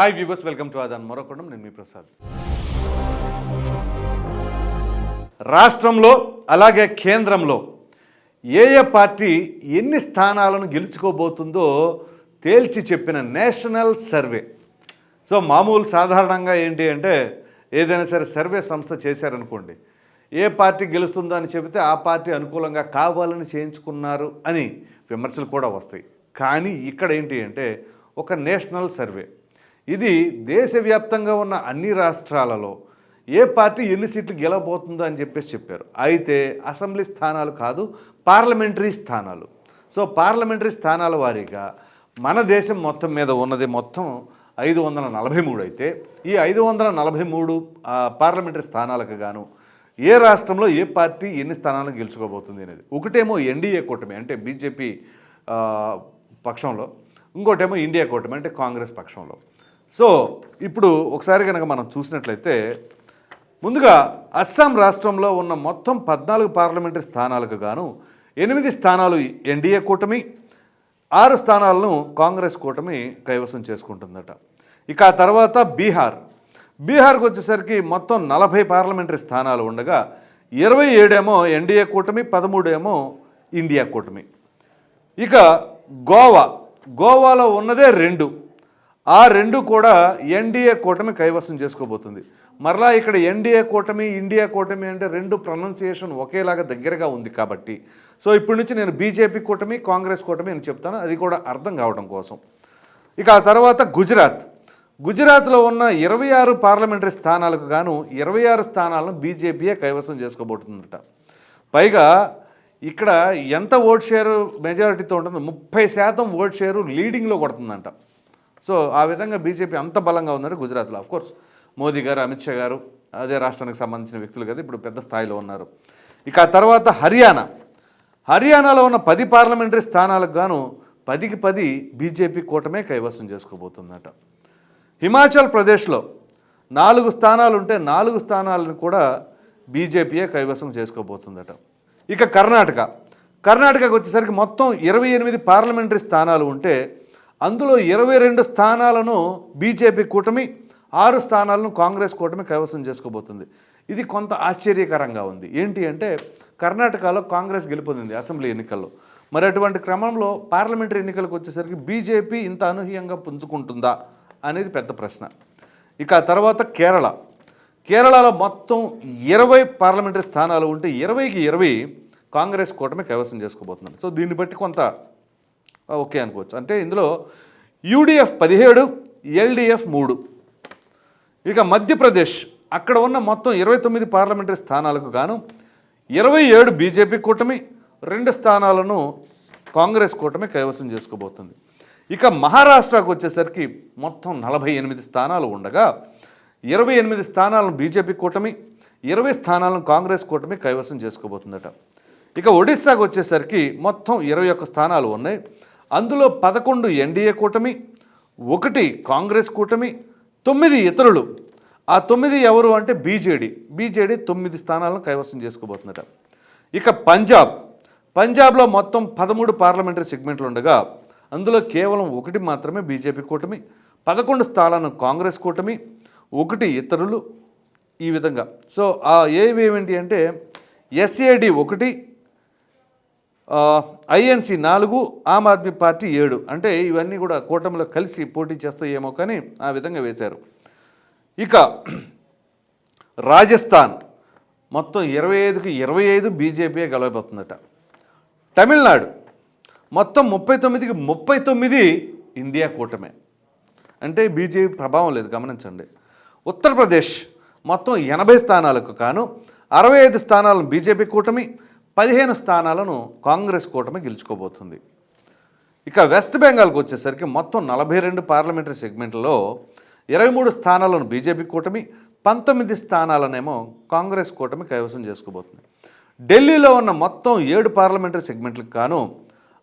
Hi viewers welcome to ఆదాన్ మరొకడం. నేను మీ ప్రసాద్. రాష్ట్రంలో అలాగే కేంద్రంలో ఏ ఏ పార్టీ ఎన్ని స్థానాలను గెలుచుకోబోతుందో తేల్చి చెప్పిన నేషనల్ సర్వే. సో మామూలు సాధారణంగా ఏంటి అంటే ఏదైనా సరే సర్వే సంస్థ చేశారనుకోండి. ఏ పార్టీ గెలుస్తుందో అని చెబితే ఆ పార్టీ అనుకూలంగా కావాలని చేయించుకున్నారు అని విమర్శలు కూడా వస్తాయి. కానీ ఇక్కడ ఏంటి అంటే ఒక నేషనల్ సర్వే. ఇది దేశవ్యాప్తంగా ఉన్న అన్ని రాష్ట్రాలలో ఏ పార్టీ ఎన్ని సీట్లు గెలవబోతుందో అని చెప్పేసి చెప్పారు. అయితే అసెంబ్లీ స్థానాలు కాదు పార్లమెంటరీ స్థానాలు. సో పార్లమెంటరీ స్థానాల వారీగా మన దేశం మొత్తం మీద ఉన్నది మొత్తం ఐదు వందల నలభై మూడు అయితే ఈ ఐదు వందల నలభై మూడు పార్లమెంటరీ స్థానాలకు గాను ఏ రాష్ట్రంలో ఏ పార్టీ ఎన్ని స్థానాలను గెలుచుకోబోతుంది అనేది. ఒకటేమో ఎన్డీఏ కూటమి అంటే బీజేపీ పక్షంలో. ఇంకోటేమో ఇండియా కూటమి అంటే కాంగ్రెస్ పక్షంలో. సో ఇప్పుడు ఒకసారి కనుక మనం చూసినట్లయితే ముందుగా అస్సాం రాష్ట్రంలో ఉన్న మొత్తం పద్నాలుగు పార్లమెంటరీ స్థానాలకు గాను ఎనిమిది స్థానాలు ఎన్డీఏ కూటమి ఆరు స్థానాలను కాంగ్రెస్ కూటమి కైవసం చేసుకుంటుందట. ఇక ఆ తర్వాత బీహార్. బీహార్కి వచ్చేసరికి మొత్తం నలభై పార్లమెంటరీ స్థానాలు ఉండగా ఇరవై ఏడేమో ఎన్డీఏ కూటమి పదమూడేమో ఇండియా కూటమి. ఇక గోవా. గోవాలో ఉన్నదే రెండు. ఆ రెండు కూడా ఎన్డీఏ కూటమి కైవసం చేసుకోబోతుంది. మరలా ఇక్కడ ఎన్డీఏ కూటమి ఇండియా కూటమి అంటే రెండు ప్రొనౌన్సియేషన్ ఒకేలాగా దగ్గరగా ఉంది కాబట్టి. సో ఇప్పటి నుంచి నేను బీజేపీ కూటమి కాంగ్రెస్ కూటమి అని చెప్తాను. అది కూడా అర్థం కావడం కోసం. ఇక ఆ తర్వాత గుజరాత్. గుజరాత్లో ఉన్న ఇరవై ఆరు పార్లమెంటరీ స్థానాలకు గాను ఇరవై ఆరు స్థానాలను బీజేపీయే కైవసం చేసుకోబోతుందట. పైగా ఇక్కడ ఎంత ఓట్ షేరు మెజారిటీతో ఉంటుందో ముప్పై శాతం ఓట్ షేరు లీడింగ్లో కొడుతుందంట. సో ఆ విధంగా బీజేపీ అంత బలంగా ఉందంటే గుజరాత్లో. ఆఫ్ కోర్స్ మోదీ గారు అమిత్ షా గారు అదే రాష్ట్రానికి సంబంధించిన వ్యక్తులు కదా ఇప్పుడు పెద్ద స్థాయిలో ఉన్నారు. ఇక ఆ తర్వాత హర్యానా. హర్యానాలో ఉన్న పది పార్లమెంటరీ స్థానాలకు గాను పదికి పది బీజేపీ కూటమే కైవసం చేసుకోబోతుందట. హిమాచల్ ప్రదేశ్లో నాలుగు స్థానాలు ఉంటే నాలుగు స్థానాలను కూడా బీజేపీయే కైవసం చేసుకోబోతుందట. ఇక కర్ణాటక. కర్ణాటకకు వచ్చేసరికి మొత్తం ఇరవై ఎనిమిది పార్లమెంటరీ స్థానాలు ఉంటే అందులో ఇరవై రెండు స్థానాలను బీజేపీ కూటమి ఆరు స్థానాలను కాంగ్రెస్ కూటమి కైవసం చేసుకోబోతుంది. ఇది కొంత ఆశ్చర్యకరంగా ఉంది. ఏంటి అంటే కర్ణాటకలో కాంగ్రెస్ గెలుపొందింది అసెంబ్లీ ఎన్నికల్లో. మరి అటువంటి క్రమంలో పార్లమెంటరీ ఎన్నికలకు వచ్చేసరికి బీజేపీ ఇంత అనూహ్యంగా పుంజుకుంటుందా అనేది పెద్ద ప్రశ్న. ఇక ఆ తర్వాత కేరళ. కేరళలో మొత్తం ఇరవై పార్లమెంటరీ స్థానాలు ఉంటే ఇరవైకి ఇరవై కాంగ్రెస్ కూటమి కైవసం చేసుకోబోతున్నారు సో దీన్ని బట్టి కొంత ఓకే అనుకోవచ్చు. అంటే ఇందులో యూడిఎఫ్ పదిహేడు ఎల్డిఎఫ్ మూడు. ఇక మధ్యప్రదేశ్ అక్కడ ఉన్న మొత్తం ఇరవై తొమ్మిది పార్లమెంటరీ స్థానాలకు గాను ఇరవై ఏడు బీజేపీ కూటమి రెండు స్థానాలను కాంగ్రెస్ కూటమి కైవసం చేసుకోబోతుంది. ఇక మహారాష్ట్రకు వచ్చేసరికి మొత్తం నలభై ఎనిమిది స్థానాలు ఉండగా ఇరవై ఎనిమిది స్థానాలను బీజేపీ కూటమి ఇరవై స్థానాలను కాంగ్రెస్ కూటమి కైవసం చేసుకోబోతుందట. ఇక ఒడిస్సాకు వచ్చేసరికి మొత్తం ఇరవై ఒక్క స్థానాలు ఉన్నాయి. అందులో పదకొండు ఎన్డీఏ కూటమి ఒకటి కాంగ్రెస్ కూటమి తొమ్మిది ఇతరులు. ఆ తొమ్మిది ఎవరు అంటే బీజేడీ. బీజేడీ తొమ్మిది స్థానాలను కైవసం చేసుకోబోతుందట. ఇక పంజాబ్. పంజాబ్లో మొత్తం పదమూడు పార్లమెంటరీ సెగ్మెంట్లు ఉండగా అందులో కేవలం ఒకటి మాత్రమే బీజేపీ కూటమి పదకొండు స్థానాలను కాంగ్రెస్ కూటమి ఒకటి ఇతరులు ఈ విధంగా. సో ఆ ఏవేమిటి అంటే ఎస్ఏడి ఒకటి ఐఎన్సి నాలుగు ఆమ్ ఆద్మీ పార్టీ ఏడు. అంటే ఇవన్నీ కూడా కూటమిలో కలిసి పోటీ చేస్తాయేమో కానీ ఆ విధంగా వేశారు. ఇక రాజస్థాన్. మొత్తం ఇరవై ఐదుకి ఇరవై ఐదు బీజేపీ గెలవబోతుందట. తమిళనాడు. మొత్తం ముప్పై తొమ్మిదికి ముప్పై తొమ్మిది ఇండియా కూటమే. అంటే బీజేపీ ప్రభావం లేదు గమనించండి. ఉత్తరప్రదేశ్. మొత్తం ఎనభై స్థానాలకు కాను అరవై ఐదు స్థానాలను బీజేపీ కూటమి పదిహేను స్థానాలను కాంగ్రెస్ కూటమి గెలుచుకోబోతుంది. ఇక వెస్ట్ బెంగాల్కి వచ్చేసరికి మొత్తం నలభై రెండు పార్లమెంటరీ సెగ్మెంట్లో ఇరవై మూడు స్థానాలను బీజేపీ కూటమి పంతొమ్మిది స్థానాలనేమో కాంగ్రెస్ కూటమి కైవసం చేసుకోబోతుంది. ఢిల్లీలో ఉన్న మొత్తం ఏడు పార్లమెంటరీ సెగ్మెంట్లకు గాను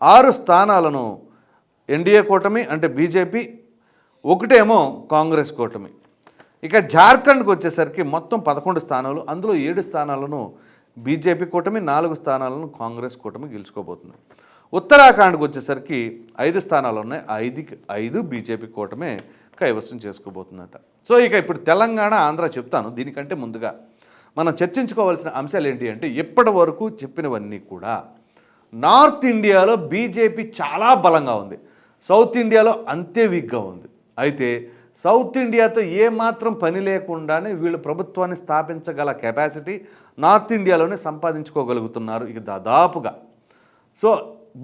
ఆరు స్థానాలను ఎన్డీఏ కూటమి అంటే బీజేపీ ఒకటేమో కాంగ్రెస్ కూటమి. ఇక జార్ఖండ్కి వచ్చేసరికి మొత్తం పదకొండు స్థానాలు అందులో ఏడు స్థానాలను బీజేపీ కూటమి నాలుగు స్థానాలను కాంగ్రెస్ కూటమి గెలుచుకోబోతుంది. ఉత్తరాఖండ్కి వచ్చేసరికి ఐదు స్థానాలు ఉన్నాయి. ఐదుకి ఐదు బీజేపీ కూటమే కైవసం చేసుకోబోతుందట. సో ఇక ఇప్పుడు తెలంగాణ ఆంధ్ర చెప్తాను దీనికంటే ముందుగా. మనం చర్చించుకోవాల్సిన అంశాలు ఏంటి అంటే ఇప్పటి వరకు చెప్పినవన్నీ కూడా నార్త్ ఇండియాలో బీజేపీ చాలా బలంగా ఉంది. సౌత్ ఇండియాలో అంతే వీక్గా ఉంది. అయితే సౌత్ ఇండియాతో ఏమాత్రం పని లేకుండానే వీళ్ళు ప్రభుత్వాన్ని స్థాపించగల కెపాసిటీ నార్త్ ఇండియాలోనే సంపాదించుకోగలుగుతున్నారు ఇక దాదాపుగా. సో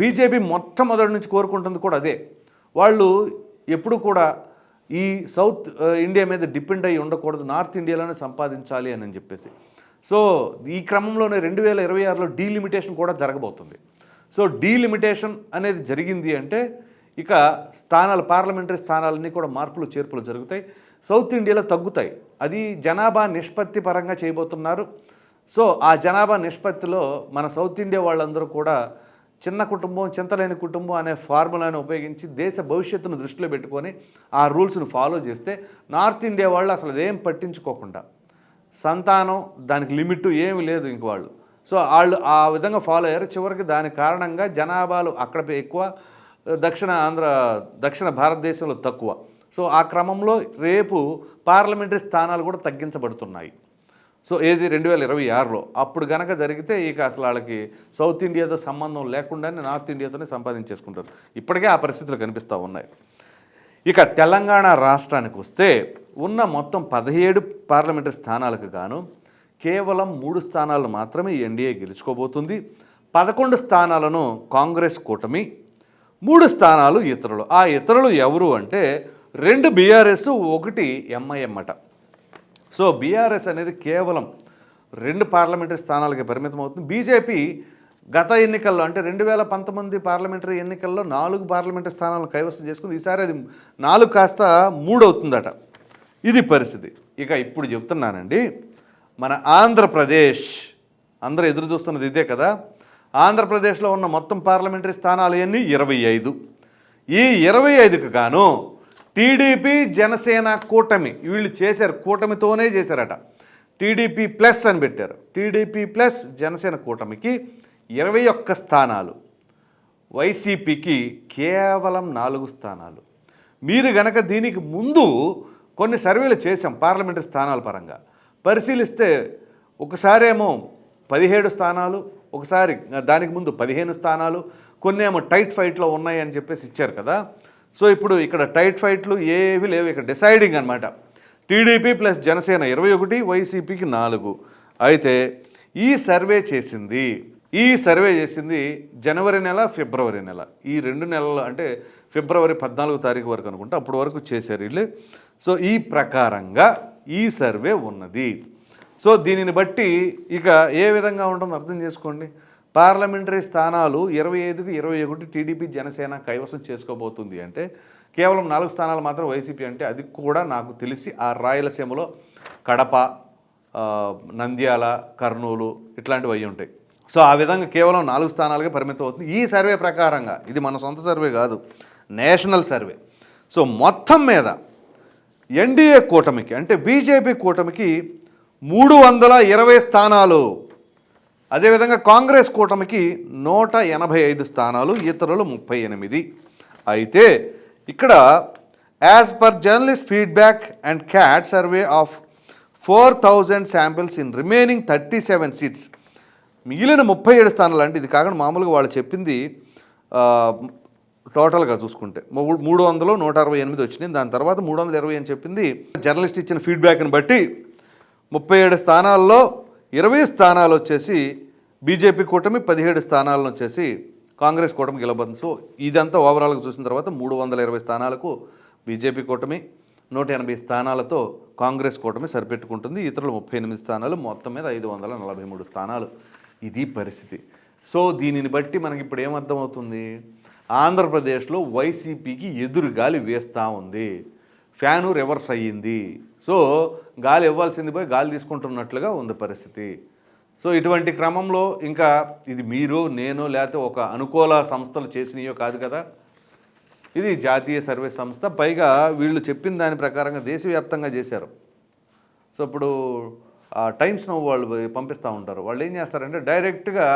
బీజేపీ మొట్టమొదటి నుంచి కోరుకుంటుంది కూడా అదే. వాళ్ళు ఎప్పుడు కూడా ఈ సౌత్ ఇండియా మీద డిపెండ్ అయ్యి ఉండకూడదు నార్త్ ఇండియాలోనే సంపాదించాలి అని చెప్పేసి. సో ఈ క్రమంలోనే రెండు వేల ఇరవై ఆరులో డీలిమిటేషన్ కూడా జరగబోతుంది. సో డీలిమిటేషన్ అనేది జరిగింది అంటే ఇక స్థానాలు పార్లమెంటరీ స్థానాలన్నీ కూడా మార్పులు చేర్పులు జరుగుతాయి. సౌత్ ఇండియాలో తగ్గుతాయి. అది జనాభా నిష్పత్తి పరంగా చేయబోతున్నారు. సో ఆ జనాభా నిష్పత్తిలో మన సౌత్ ఇండియా వాళ్ళందరూ కూడా చిన్న కుటుంబం చింతలేని కుటుంబం అనే ఫార్ములాను ఉపయోగించి దేశ భవిష్యత్తును దృష్టిలో పెట్టుకొని ఆ రూల్స్ను ఫాలో చేస్తే నార్త్ ఇండియా వాళ్ళు అసలు ఏం పట్టించుకోకుండా సంతానం దానికి లిమిట్ ఏమి లేదు ఇంక వాళ్ళు. సో వాళ్ళు ఆ విధంగా ఫాలో అయ్యారు. చివరికి దాని కారణంగా జనాభాలు అక్కడ ఎక్కువ దక్షిణ ఆంధ్ర దక్షిణ భారతదేశంలో తక్కువ. సో ఆ క్రమంలో రేపు పార్లమెంటరీ స్థానాలు కూడా తగ్గించబడుతున్నాయి. సో ఏది రెండు వేల ఇరవై ఆరులో. అప్పుడు కనుక జరిగితే ఇక అసలు వాళ్ళకి సౌత్ ఇండియాతో సంబంధం లేకుండానే నార్త్ ఇండియాతోనే సంపాదించేసుకుంటారు. ఇప్పటికే ఆ పరిస్థితులు కనిపిస్తూ ఉన్నాయి. ఇక తెలంగాణ రాష్ట్రానికి వస్తే ఉన్న మొత్తం పదిహేడు పార్లమెంటరీ స్థానాలకు గాను కేవలం మూడు స్థానాలు మాత్రమే ఎన్డీఏ గెలుచుకోబోతుంది. పదకొండు స్థానాలను కాంగ్రెస్ కూటమి మూడు స్థానాలు ఇతరులు. ఆ ఇతరులు ఎవరు అంటే రెండు బీఆర్ఎస్ ఒకటి ఎంఐఎం అట. సో బీఆర్ఎస్ అనేది కేవలం రెండు పార్లమెంటరీ స్థానాలకి పరిమితం అవుతుంది. బీజేపీ గత ఎన్నికల్లో అంటే రెండు వేల పంతొమ్మిది పార్లమెంటరీ ఎన్నికల్లో నాలుగు పార్లమెంటరీ స్థానాలు కైవసం చేసుకుంది. ఈసారి అది నాలుగు కాస్త మూడు అవుతుందట ఇది పరిస్థితి. ఇక ఇప్పుడు చెప్తున్నానండి. మన ఆంధ్రప్రదేశ్ అందరూ ఎదురు చూస్తున్నది ఇదే కదా. ఆంధ్రప్రదేశ్లో ఉన్న మొత్తం పార్లమెంటరీ స్థానాలు ఎన్ని? ఇరవై ఐదు. ఈ ఇరవై ఐదుకు గాను టీడీపీ జనసేన కూటమి వీళ్ళు చేశారు కూటమితోనే చేశారట. టీడీపీ ప్లస్ అని పెట్టారు. టీడీపీ ప్లస్ జనసేన కూటమికి ఇరవై ఒక్క స్థానాలు. వైసీపీకి కేవలం నాలుగు స్థానాలు. మీరు గనక దీనికి ముందు కొన్ని సర్వేలు చేశాం పార్లమెంటరీ స్థానాల పరంగా. పరిశీలిస్తే ఒకసారేమో పదిహేడు స్థానాలు ఒకసారి దానికి ముందు పదిహేను స్థానాలు కొన్ని ఏమో టైట్ ఫైట్లో ఉన్నాయి అని చెప్పేసి ఇచ్చారు కదా. సో ఇప్పుడు ఇక్కడ టైట్ ఫైట్లు ఏవి లేవు ఇక్కడ డిసైడింగ్ అనమాట టీడీపీ ప్లస్ జనసేన ఇరవై ఒకటి వైసీపీకి నాలుగు. అయితే ఈ సర్వే చేసింది ఈ సర్వే చేసింది జనవరి నెల ఫిబ్రవరి నెల. ఈ రెండు నెలలు అంటే ఫిబ్రవరి పద్నాలుగో తారీఖు వరకు అనుకుంటా అప్పటి వరకు చేశారు వీళ్ళు. సో ఈ ప్రకారంగా ఈ సర్వే ఉన్నది. సో దీనిని బట్టి ఇక ఏ విధంగా ఉంటుందో అర్థం చేసుకోండి. పార్లమెంటరీ స్థానాలు ఇరవై ఐదుకి ఇరవై ఒకటి టీడీపీ జనసేన కైవసం చేసుకోబోతుంది అంటే కేవలం నాలుగు స్థానాలు మాత్రం వైసీపీ అంటే అది కూడా నాకు తెలిసి ఆ రాయలసీమలో కడప నంద్యాల కర్నూలు ఇట్లాంటివి అయ్యి ఉంటాయి. సో ఆ విధంగా కేవలం నాలుగు స్థానాలుగా పరిమితం అవుతుంది. ఈ సర్వే ప్రకారంగా ఇది మన సొంత సర్వే కాదు నేషనల్ సర్వే. సో మొత్తం మీద ఎన్డీఏ కూటమికి అంటే బీజేపీ కూటమికి మూడు వందల ఇరవై స్థానాలు. అదేవిధంగా కాంగ్రెస్ కూటమికి నూట ఎనభై ఐదు స్థానాలు ఇతరులు ముప్పై ఎనిమిది. అయితే ఇక్కడ as per journalist feedback and cat survey of four thousand samples in remaining thirty seven seats. మిగిలిన ముప్పై ఏడు స్థానాలు అంటే ఇది కాకుండా మామూలుగా వాళ్ళు చెప్పింది టోటల్గా చూసుకుంటే. మూడు వందలు నూట అరవై ఎనిమిది వచ్చినాయి. దాని తర్వాత మూడు వందల ఇరవై అని చెప్పింది. జర్నలిస్ట్ ఇచ్చిన ఫీడ్బ్యాక్ని బట్టి ముప్పై ఏడు స్థానాల్లో ఇరవై స్థానాలు వచ్చేసి బీజేపీ కూటమి పదిహేడు స్థానాలను వచ్చేసి కాంగ్రెస్ కూటమి గెలబోతుంది సో ఇదంతా ఓవరాల్గా చూసిన తర్వాత మూడు వందల ఇరవై స్థానాలకు బీజేపీ కూటమి నూట ఎనభై స్థానాలతో కాంగ్రెస్ కూటమి సరిపెట్టుకుంటుంది. ఇతరులు ముప్పై ఎనిమిది స్థానాలు మొత్తం మీద ఐదు వందల నలభై మూడు స్థానాలు. ఇది పరిస్థితి. సో దీనిని బట్టి మనకి ఇప్పుడు ఏమర్థమవుతుంది? ఆంధ్రప్రదేశ్లో వైసీపీకి ఎదురు గాలి వేస్తూ ఉంది. ఫ్యాను రివర్స్ అయ్యింది. సో గాలి ఇవ్వాల్సింది పోయి గాలి తీసుకుంటున్నట్లుగా ఉంది పరిస్థితి. సో ఇటువంటి క్రమంలో ఇంకా ఇది మీరు నేను లేకపోతే ఒక అనుకూల సంస్థలు చేసినయో కాదు కదా. ఇది జాతీయ సర్వే సంస్థ. పైగా వీళ్ళు చెప్పిన దాని ప్రకారంగా దేశవ్యాప్తంగా చేశారు. సో ఇప్పుడు ఆ టైమ్స్ నవ్ వాళ్ళు పంపిస్తూ ఉంటారు. వాళ్ళు ఏం చేస్తారంటే డైరెక్ట్గా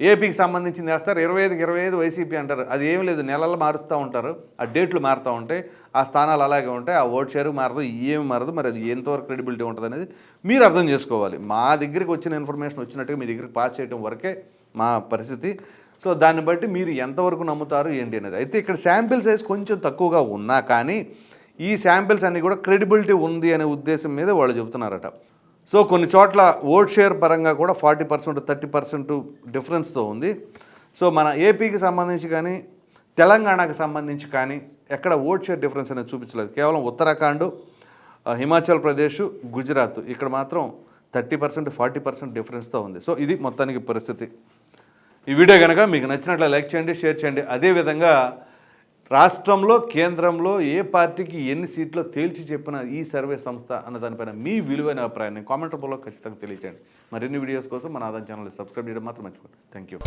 ఏపీకి సంబంధించింది వేస్తారు. ఇరవై ఐదుకి ఇరవై ఐదు వైసీపీ అంటారు. అది ఏం లేదు. నెలలు మారుస్తూ ఉంటారు. ఆ డేట్లు మారుతూ ఉంటాయి. ఆ స్థానాలు అలాగే ఉంటాయి. ఆ ఓట్ షేర్ మారదు. ఏమి మారదు. మరి అది ఎంతవరకు క్రెడిబిలిటీ ఉంటుంది అనేది మీరు అర్థం చేసుకోవాలి. మా దగ్గరికి వచ్చిన ఇన్ఫర్మేషన్ వచ్చినట్టుగా మీ దగ్గరికి పాస్ చేయడం వరకే మా పరిస్థితి. సో దాన్ని బట్టి మీరు ఎంతవరకు నమ్ముతారు ఏంటి అనేది. అయితే ఇక్కడ శాంపిల్ సైజ్ కొంచెం తక్కువగా ఉన్నా కానీ ఈ శాంపిల్స్ అన్నీ కూడా క్రెడిబిలిటీ ఉంది అనే ఉద్దేశం మీద వాళ్ళు చెబుతున్నారట. సో కొన్ని చోట్ల ఓట్ షేర్ పరంగా కూడా ఫార్టీ పర్సెంట్ థర్టీ పర్సెంట్ డిఫరెన్స్తో ఉంది. సో మన ఏపీకి సంబంధించి కానీ తెలంగాణకు సంబంధించి కానీ ఎక్కడ ఓట్ షేర్ డిఫరెన్స్ అనేది చూపించలేదు. కేవలం ఉత్తరాఖండ్ హిమాచల్ ప్రదేశ్ గుజరాత్ ఇక్కడ మాత్రం థర్టీ పర్సెంట్ ఫార్టీ పర్సెంట్ డిఫరెన్స్తో ఉంది. సో ఇది మొత్తానికి పరిస్థితి. ఈ వీడియో కనుక మీకు నచ్చినట్లు లైక్ చేయండి షేర్ చేయండి. అదేవిధంగా రాష్ట్రంలో కేంద్రంలో ఏ పార్టీకి ఎన్ని సీట్లు తేల్చి చెప్పిన ఈ సర్వే సంస్థ అన్న దానిపైన మీ విలువైన అభిప్రాయాన్ని కామెంట్ రూపంలో ఖచ్చితంగా తెలియచేయండి. మరిన్ని వీడియోస్ కోసం మన ఆదాయం ఛానల్ సబ్స్క్రైబ్ చేయడం మాత్రం మర్చిపోండి థ్యాంక్ యూ